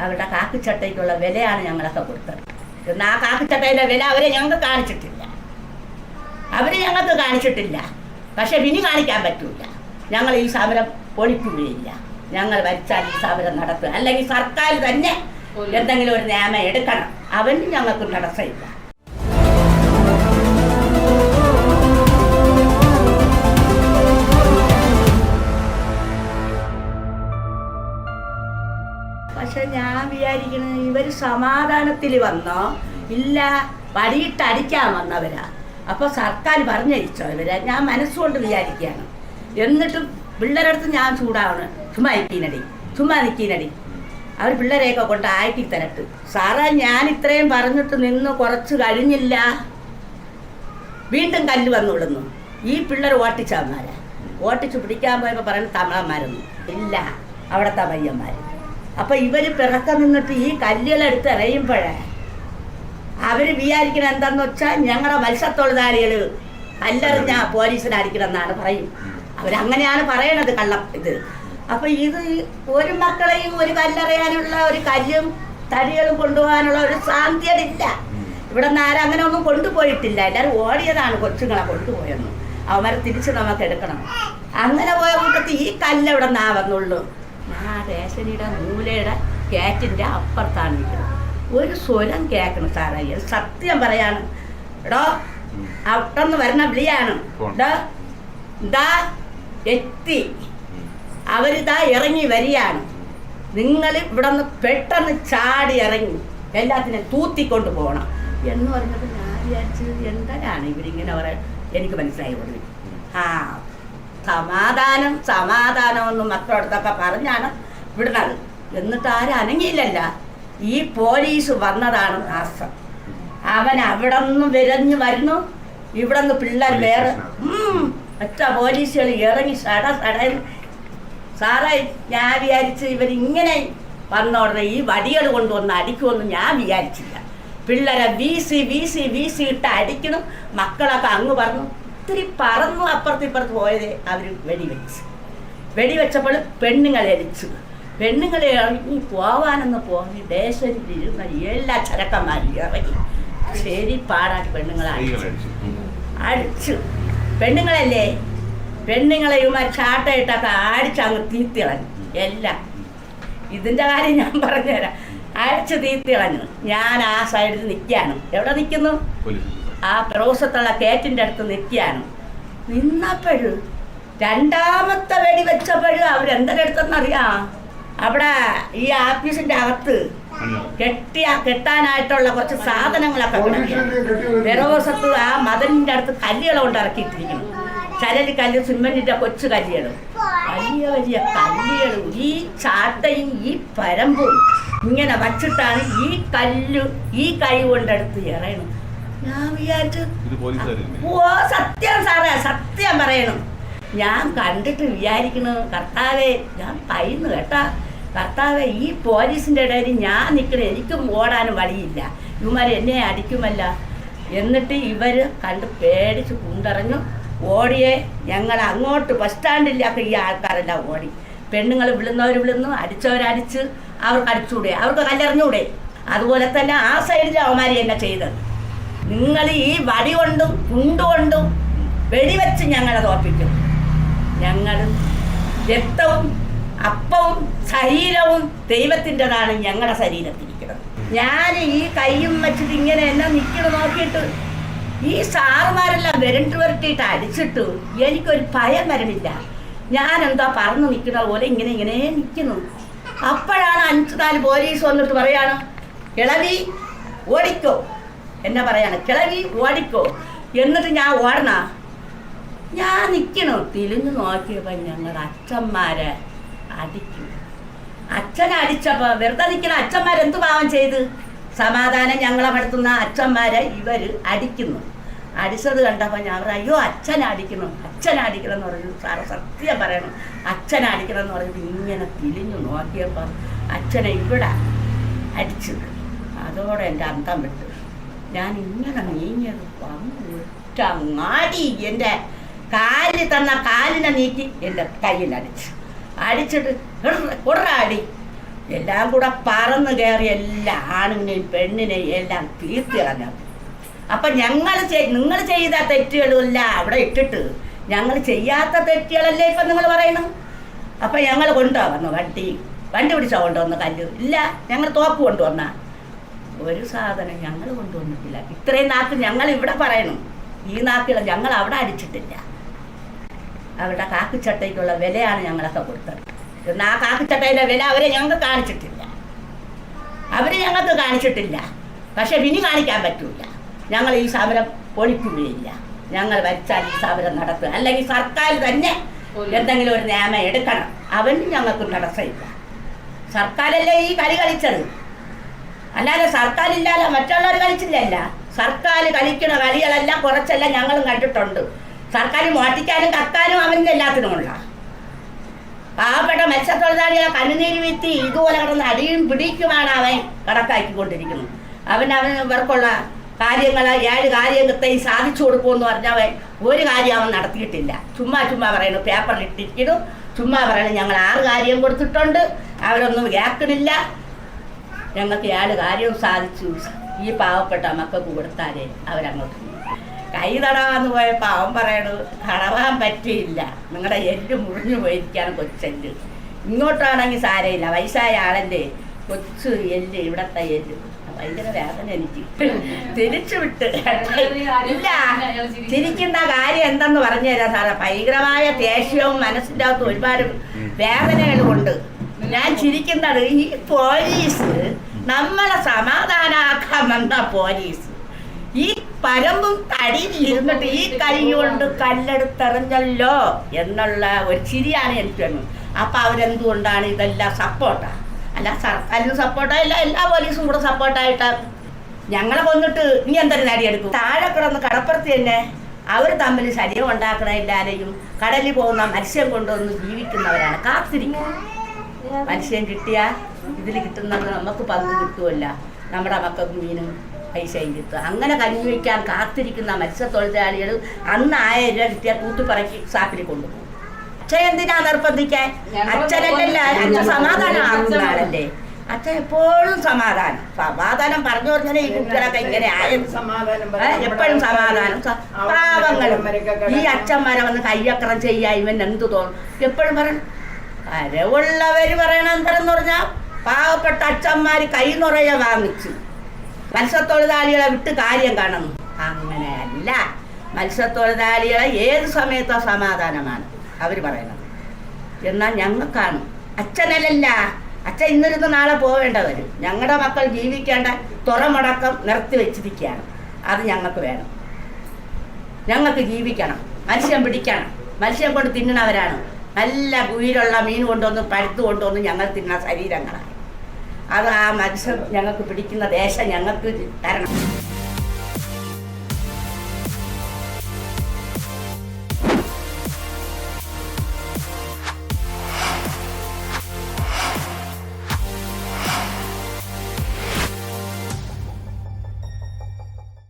അവരുടെ കാക്കിച്ചട്ടയ്ക്കുള്ള വിലയാണ് ഞങ്ങളൊക്കെ കൊടുത്തത്. എന്നാൽ ആ കാക്കിച്ചട്ടയുടെ വില അവരെ ഞങ്ങൾക്ക് കാണിച്ചിട്ടില്ല. അവർ ഞങ്ങൾക്ക് കാണിച്ചിട്ടില്ല. പക്ഷെ വിനി കാണിക്കാൻ പറ്റില്ല ഞങ്ങൾ ഈ സമരം പൊളിക്കുകയില്ല. ഞങ്ങൾ വരിച്ചാൽ ഈ സമരം നടത്തുക. അല്ലെങ്കിൽ സർക്കാർ തന്നെ എന്തെങ്കിലും ഒരു നിയമം എടുക്കണം. അവന് ഞങ്ങൾക്ക് തടസ്സമില്ല. പക്ഷെ ഞാൻ വിചാരിക്കുന്നത് ഇവർ സമാധാനത്തിൽ വന്നോ? ഇല്ല വടിയിട്ടടിക്കാൻ വന്നവരാ. അപ്പൊ സർക്കാർ പറഞ്ഞയച്ചോ ഇവരെ? ഞാൻ മനസ്സുകൊണ്ട് വിചാരിക്കുകയാണ്. എന്നിട്ടും പിള്ളേരടുത്ത് ഞാൻ ചൂടാവണ്. ചുമ്മാ നിൽക്കീനടി ചുമ്മാ നിൽക്കീനടി അവർ പിള്ളേരെയൊക്കെ കൊണ്ട് ആക്കി തരട്ട്. സാറേ ഞാൻ ഇത്രയും പറഞ്ഞിട്ട് നിന്ന് കുറച്ച് കഴിഞ്ഞില്ല. വീണ്ടും കല്ല് വന്നു വിടുന്നു ഈ പിള്ളേർ ഓട്ടിച്ചവന്മാരാ. ഓട്ടിച്ച് പിടിക്കാൻ പോയപ്പോൾ പറയുന്നത് തമിഴന്മാരൊന്നും ഇല്ല. അവിടുത്തെ പയ്യന്മാർ അപ്പൊ ഇവർ പിറക്കം നിന്നിട്ട് ഈ കല്ലുകളെടുത്ത് എറിയുമ്പോഴേ അവർ വിചാരിക്കണ എന്താന്ന് വെച്ചാൽ ഞങ്ങളുടെ മത്സ്യത്തൊഴിലാളികൾ കല്ലെറിഞ്ഞ പോലീസിനായിരിക്കണമെന്നാണ് പറയും. അവരങ്ങനെയാണ് പറയണത് കള്ളം ഇത്. അപ്പൊ ഇത് ഒരു മക്കളെയും ഒരു കല്ലെറിയാനുള്ള ഒരു കല്ലും തടികളും കൊണ്ടുപോകാനുള്ള ഒരു സാധ്യതയില്ല. ഇവിടെ ആരും അങ്ങനെ ഒന്നും കൊണ്ടുപോയിട്ടില്ല. എല്ലാവരും ഓടിയതാണ് കൊച്ചുങ്ങളെ കൊണ്ടുപോയെന്ന്. അവന്മാരെ തിരിച്ച് നമുക്ക് എടുക്കണം. അങ്ങനെ പോയ കൂട്ടത്തിൽ ഈ കല്ല് ഇവിടെ നിന്നാ ഞാൻ റേഷനിയുടെ മൂലയുടെ കാറ്റിന്റെ അപ്പുറത്താണ് നിൽക്കുന്നത്. ഒരു സ്വരം കേൾക്കണം സാറേ. സത്യം പറയാണ്. എടോ അവിടെന്ന് വരണ വിളിയാണ്. ഇതാ എത്തി. അവരിതാ ഇറങ്ങി വരികയാണ്. നിങ്ങൾ ഇവിടെ നിന്ന് പെട്ടെന്ന് ചാടി ഇറങ്ങി. എല്ലാത്തിനും തൂത്തിക്കൊണ്ട് പോകണം. എന്ന് പറഞ്ഞപ്പോൾ ഞാൻ വിചാരിച്ചത് എന്താണ് ഇവരിങ്ങനെ പറയാൻ എനിക്ക് മനസ്സിലായി കൊടുക്കും ആ സമാധാനം സമാധാനം എന്ന് മക്കളടുത്തൊക്കെ പറഞ്ഞാണ് വിടുന്നത് എന്നിട്ട് ആരും അനങ്ങിയില്ലല്ല. ഈ പോലീസ് വന്നതാണ് നാശം. അവൻ അവിടെ നിന്ന് വിരഞ്ഞു വരുന്നു. ഇവിടെ നിന്ന് പിള്ളേർ വേറെ ഒറ്റ പോലീസുകൾ ഇറങ്ങി സട സട സാറേ ഞാൻ വിചാരിച്ച് ഇവരിങ്ങനെ വന്നോടനെ ഈ വടികൾ കൊണ്ടുവന്ന് അടിക്കുമെന്ന് ഞാൻ വിചാരിച്ചില്ല. പിള്ളേരെ വീസി വീസി വീസി ഇട്ട് അടിക്കണം മക്കളൊക്കെ അങ്ങ് പറഞ്ഞു. ഇത്തിരി പറന്ന് അപ്പുറത്ത് ഇപ്പുറത്ത് പോയത് അവർ വെടിവെച്ച്. വെടിവെച്ചപ്പോൾ പെണ്ണുങ്ങളെ അടിച്ചു. പെണ്ണുങ്ങളെ ഇറങ്ങി പോവാനെന്ന് പോയി ദേശത്തിലിരുന്ന എല്ലാ ചരക്കന്മാരും ഇറങ്ങി. ശരി പാടാട്ട് പെണ്ണുങ്ങളെ അടിച്ചു. അടിച്ചു. പെണ്ണുങ്ങളല്ലേ? പെണ്ണുങ്ങളെ ഇവന്മാർ ചാട്ടയിട്ടൊക്കെ അടിച്ച് അങ്ങ് തീത്തിളഞ്ഞു. എല്ലാം. ഇതിന്റെ കാര്യം ഞാൻ പറഞ്ഞുതരാം. അടിച്ച് തീത്തിളഞ്ഞു. ഞാൻ ആ സൈഡിൽ നിൽക്കുകയാണ്. എവിടെ നിൽക്കുന്നു? ആ പ്രോസത്തുള്ള കേറ്റിന്റെ അടുത്ത് നിൽക്കുകയാണ് നിന്നപ്പോഴും രണ്ടാമത്തെ വെടി വെച്ചപ്പോഴും അവരെന്തെടുത്തെന്നറിയാം അവിടെ ഈ ആഫീസിന്റെ അകത്ത് കെട്ടിയ കെട്ടാനായിട്ടുള്ള കുറച്ച് സാധനങ്ങളൊക്കെ വിറവസത്ത് ആ മദനിന്റെ അടുത്ത് കല്ലുകൾ കൊണ്ട് ഇറക്കിയിട്ടിരിക്കുന്നു. ചരലി കല്ല് സിമെന്റിന്റെ കൊച്ചു കല്ലുകളും. വലിയ വലിയ കല്ലുകളും. ഈ ചാട്ടയും ഈ പരമ്പും ഇങ്ങനെ വച്ചിട്ടാണ് ഈ കല്ല് ഈ കൈ കൊണ്ടെടുത്ത് എറിയണം ഞാൻ വിചാരിച്ചു ഓ സത്യം സാറേ സത്യം പറയണം. ഞാൻ കണ്ടിട്ട് വിചാരിക്കണു കർത്താവെ ഞാൻ പൈന്ന് കേട്ടാ. കർത്താവെ ഈ പോലീസിന്റെ ഇടയിൽ ഞാൻ നിൽക്കണ എനിക്കും ഓടാനും വഴിയില്ല. ഇവന്മാർ എന്നെ അടിക്കുമല്ല. എന്നിട്ട് ഇവർ കണ്ട് പേടിച്ച് കുണ്ടറിഞ്ഞു ഓടിയെ ഞങ്ങൾ അങ്ങോട്ട് ബസ് സ്റ്റാൻഡില്ലാത്ത ഈ ആൾക്കാരെല്ലാം ഓടി. പെണ്ണുങ്ങൾ വിളുന്നവർ വിളുന്നു അടിച്ചവരടിച്ച് അവർക്ക് അടിച്ചുകൂടെ അവർക്ക് കല്ലെറിഞ്ഞൂടെ. അതുപോലെ തന്നെ ആ സൈഡിൽ അവന്മാർ എന്നെ ചെയ്തത്. നിങ്ങൾ ഈ വടി കൊണ്ടും കുണ്ടുകൊണ്ടും വെടിവെച്ച് ഞങ്ങളെ തോൽപ്പിക്കും. ഞങ്ങൾ രക്തവും അപ്പവും ശരീരവും ദൈവത്തിന്റെതാണ് ഞങ്ങളുടെ ശരീരത്തിരിക്കുന്നത്. ഞാൻ ഈ കൈയും വെച്ചിട്ട് ഇങ്ങനെ എന്നെ നിൽക്കണം നോക്കിയിട്ട് ഈ സാറുമാരെല്ലാം വരണ്ടു വരട്ടിയിട്ട് അടിച്ചിട്ട് എനിക്കൊരു ഭയം വരണില്ല. ഞാൻ എന്താ പറന്ന് നിൽക്കുന്ന പോലെ ഇങ്ങനെ ഇങ്ങനെ നിൽക്കുന്നു അപ്പോഴാണ് അഞ്ച് നാല് പോലീസ് വന്നിട്ട് പറയാണ് ഇളവി ഓടിക്കോ. എന്നെ പറയാണ്? കിളവി ഓടിക്കോ. എന്നിട്ട് ഞാൻ ഓടണ. ഞാൻ നിൽക്കണോ തിരിഞ്ഞു നോക്കിയപ്പോൾ ഞങ്ങളുടെ അച്ഛന്മാരെ അടിക്കും അച്ഛനെ അടിച്ചപ്പോൾ വെറുതെ നിൽക്കണ അച്ഛന്മാരെന്ത് പാവം ചെയ്ത്? സമാധാനം ഞങ്ങളെ പെടുത്തുന്ന അച്ഛന്മാരെ ഇവർ അടിക്കുന്നു. അടിച്ചത് കണ്ടപ്പോൾ ഞാൻ പറഞ്ഞു അയ്യോ അച്ഛനെ അടിക്കുന്നു. അച്ഛനെ അടിക്കണം എന്ന് പറഞ്ഞു സാറ് സത്യം പറയണം. അച്ഛനെ അടിക്കണം എന്ന് പറഞ്ഞിട്ട് ഇങ്ങനെ തിരിഞ്ഞു നോക്കിയപ്പോൾ അച്ഛനെ ഇവിടെ അടിച്ചു അതോടെ എന്റെ അന്തം വിട്ടു. ഞാൻ ഇങ്ങനെ നീങ്ങിയത് വന്നു ഒറ്റ അങ്ങാടി എന്റെ കാലിൽ തന്ന കാലിനെ നീക്കി എന്റെ കയ്യിൽ അടിച്ചു. അടിച്ചിട്ട് കുറാടി എല്ലാം കൂടെ പറന്ന് കയറി എല്ലാ ആണിനെയും പെണ്ണിനെയും എല്ലാം തീർത്ത് കളഞ്ഞു. അപ്പം ഞങ്ങൾ നിങ്ങൾ ചെയ്ത തെറ്റുകളുമല്ല അവിടെ ഇട്ടിട്ട് ഞങ്ങൾ ചെയ്യാത്ത തെറ്റുകളല്ലേ ഇപ്പം നിങ്ങൾ പറയണം അപ്പം ഞങ്ങൾ കൊണ്ടുവന്നു വണ്ടി. വണ്ടി പിടിച്ചാൽ കൊണ്ടുവന്നു കല്ല്. ഇല്ല ഞങ്ങൾ തോപ്പ് കൊണ്ടുവന്ന. ഒരു സാധനം ഞങ്ങൾ കൊണ്ടുവന്നിട്ടില്ല. ഇത്രയും നാക്ക് ഞങ്ങൾ ഇവിടെ പറയണം. ഈ നാക്കുകൾ ഞങ്ങൾ അവിടെ അടിച്ചിട്ടില്ല. അവരുടെ കാക്കിച്ചട്ടയ്ക്കുള്ള വിലയാണ് ഞങ്ങളൊക്കെ കൊടുത്തത്. എന്നാൽ ആ കാക്കിച്ചട്ടയിലെ വില അവരെ ഞങ്ങൾക്ക് കാണിച്ചിട്ടില്ല. അവർ ഞങ്ങൾക്ക് കാണിച്ചിട്ടില്ല. പക്ഷെ പിന്നെ കാണിക്കാൻ പറ്റില്ല ഞങ്ങൾ ഈ സമരം പൊളിക്കുകയില്ല. ഞങ്ങൾ വരച്ചാൽ ഈ സമരം നടത്തുക. അല്ലെങ്കിൽ സർക്കാർ തന്നെ എന്തെങ്കിലും ഒരു നിയമം എടുക്കണം. അവന് ഞങ്ങൾക്ക് തടസ്സമില്ല. സർക്കാരല്ലേ ഈ കളി കളിച്ചത്? അല്ലാതെ സർക്കാരില്ലാതെ മറ്റുള്ളവർ കളിച്ചില്ലല്ല. സർക്കാർ കളിക്കുന്ന കളികളെല്ലാം കുറച്ചെല്ലാം ഞങ്ങളും കണ്ടിട്ടുണ്ട്. സർക്കാർ മോട്ടിക്കാനും കക്കാനും അവന്റെ എല്ലാത്തിനുമുള്ള. പാവപ്പെട്ട മത്സ്യത്തൊഴിലാളികളെ കണ്ണുനീര് വിത്തി ഇതുപോലെ കിടന്ന് അടിയും പിടിക്കുമാണ് അവൻ കണക്കാക്കിക്കൊണ്ടിരിക്കുന്നത്. അവൻ അവൻ ഇവർക്കുള്ള കാര്യങ്ങൾ ഏഴ് കാര്യത്തെയും സാധിച്ചു കൊടുക്കുമെന്ന് പറഞ്ഞവൻ ഒരു കാര്യം അവൻ നടത്തിയിട്ടില്ല. ചുമ്മാ ചുമ്മാ പറയുന്നു പേപ്പറിൽ ഇട്ടിരിക്കുന്നു ചുമ്മാ പറയണു ഞങ്ങൾ ആറ് കാര്യം കൊടുത്തിട്ടുണ്ട്. അവരൊന്നും കേൾക്കണില്ല ഞങ്ങൾക്ക് ഏഴ് കാര്യവും സാധിച്ചു. ഈ പാവപ്പെട്ട മക്കൾക്ക് കൊടുത്താലേ അവരങ്ങോട്ട്. കൈ തടവാന്ന് പോയപ്പോൾ അവൻ പറയണു തടവാൻ പറ്റിയില്ല. നിങ്ങളുടെ എല്ല് മുറിഞ്ഞു പോയിരിക്കുകയാണ് കൊച്ചെല്ല്. ഇങ്ങോട്ടാണെങ്കിൽ സാരയില്ല വയസ്സായ ആളല്ലേ? കൊച്ചു എല്ല് ഇവിടത്തെ എല്ല്. ഭയങ്കര വേദന എനിക്ക്. തിരിച്ചു വിട്ട്. ഇല്ല. ചിരിക്കുന്ന കാര്യം എന്തെന്ന് പറഞ്ഞു തരാം സാറേ. ഭയങ്കരമായ ദേഷ്യവും മനസ്സിന്റെ അകത്ത് ഒരുപാട് കൊണ്ട് ഞാൻ ചിരിക്കുന്നത് ഈ പോലീസ് നമ്മളെ സമാധാനാക്കാൻ വന്ന പോലീസ്. ഈ പരമ്പും തടി ഇരുന്നിട്ട് ഈ കൈ കൊണ്ട് കല്ലെടുത്തെറിഞ്ഞല്ലോ എന്നുള്ള ഒരു ചിരിയാണ് എനിക്ക് വരുന്നത് അപ്പം അവരെന്തുകൊണ്ടാണ് ഇതെല്ലാം സപ്പോർട്ടാ അല്ല സർക്കാരിന് സപ്പോർട്ടായില്ല എല്ലാ പോലീസും കൂടെ സപ്പോർട്ടായിട്ടാ ഞങ്ങളെ കൊന്നിട്ട് നീ എന്തൊരു നേടിയെടുക്കും താഴെ കിടന്ന് കടപ്പുറത്ത് തന്നെ അവർ തമ്മിൽ ശരീരം ഉണ്ടാക്കണമില്ലാതെയും കടലിൽ പോകുന്ന മത്സ്യം കൊണ്ടുവന്ന് ജീവിക്കുന്നവരാണ്. കാത്തിരിക്കും മത്സ്യം കിട്ടിയാൽ ഇതിൽ കിട്ടുന്നത് നമുക്ക് പങ്ക് കിട്ടുമല്ല നമ്മുടെ മക്കൾക്ക് മീനും പൈസയും കിട്ടും അങ്ങനെ കഞ്ഞി വയ്ക്കാൻ കാത്തിരിക്കുന്ന മത്സ്യത്തൊഴിലാളികൾ അന്ന് ആയിരം രൂപ കിട്ടിയാൽ കൂത്തുപറക്കി സാപ്പിൽ കൊണ്ടുപോകും. അച്ഛൻ എന്തിനാ നിർബന്ധിക്കാൻ? അച്ഛനല്ലേ അച്ഛൻ സമാധാനം ആകുന്ന ആളല്ലേ? അച്ഛൻ എപ്പോഴും സമാധാനം. സമാധാനം പറഞ്ഞു പറഞ്ഞാൽ ഈ കുട്ടികളൊക്കെ ഇങ്ങനെ ആയത് സമാധാനം ഏ, എപ്പോഴും സമാധാനം. പാവങ്ങളും. ഈ അച്ഛന്മാരെ വന്ന് കയ്യക്രം ചെയ്യാ ഇവൻ എന്ത് തോന്നും? എപ്പോഴും പറയണം കരവുള്ളവർ പറയണ എന്താണെന്ന് പറഞ്ഞാൽ പാവപ്പെട്ട അച്ഛന്മാർ കൈ നിറയെ വാങ്ങിച്ചു. മത്സ്യത്തൊഴിലാളികളെ വിട്ട് കാര്യം കാണുന്നു അങ്ങനെയല്ല. മത്സ്യത്തൊഴിലാളികളെ ഏത് സമയത്തോ സമാധാനമാണ്? അവർ പറയുന്നത് എന്നാൽ ഞങ്ങൾക്കാണ്. അച്ഛനല്ലല്ല. അച്ഛൻ ഇന്നിരുന്ന് നാളെ പോവേണ്ടവർ ഞങ്ങളുടെ മക്കൾ ജീവിക്കേണ്ട തുറമുടക്കം നിർത്തി വെച്ചിരിക്കുകയാണ്. അത് ഞങ്ങൾക്ക് വേണം. ഞങ്ങൾക്ക് ജീവിക്കണം. മത്സ്യം പിടിക്കണം. മത്സ്യം കൊണ്ട് തിന്നണവരാണ്. നല്ല കുഴിയിലുള്ള മീൻ കൊണ്ടുവന്ന് പരുത്ത് കൊണ്ടുവന്ന് ഞങ്ങൾ തിന്ന ശരീരങ്ങളാണ്. അത് ആ മത്സ്യം ഞങ്ങൾക്ക് പിടിക്കുന്ന ദേശം ഞങ്ങൾക്ക് തരണം.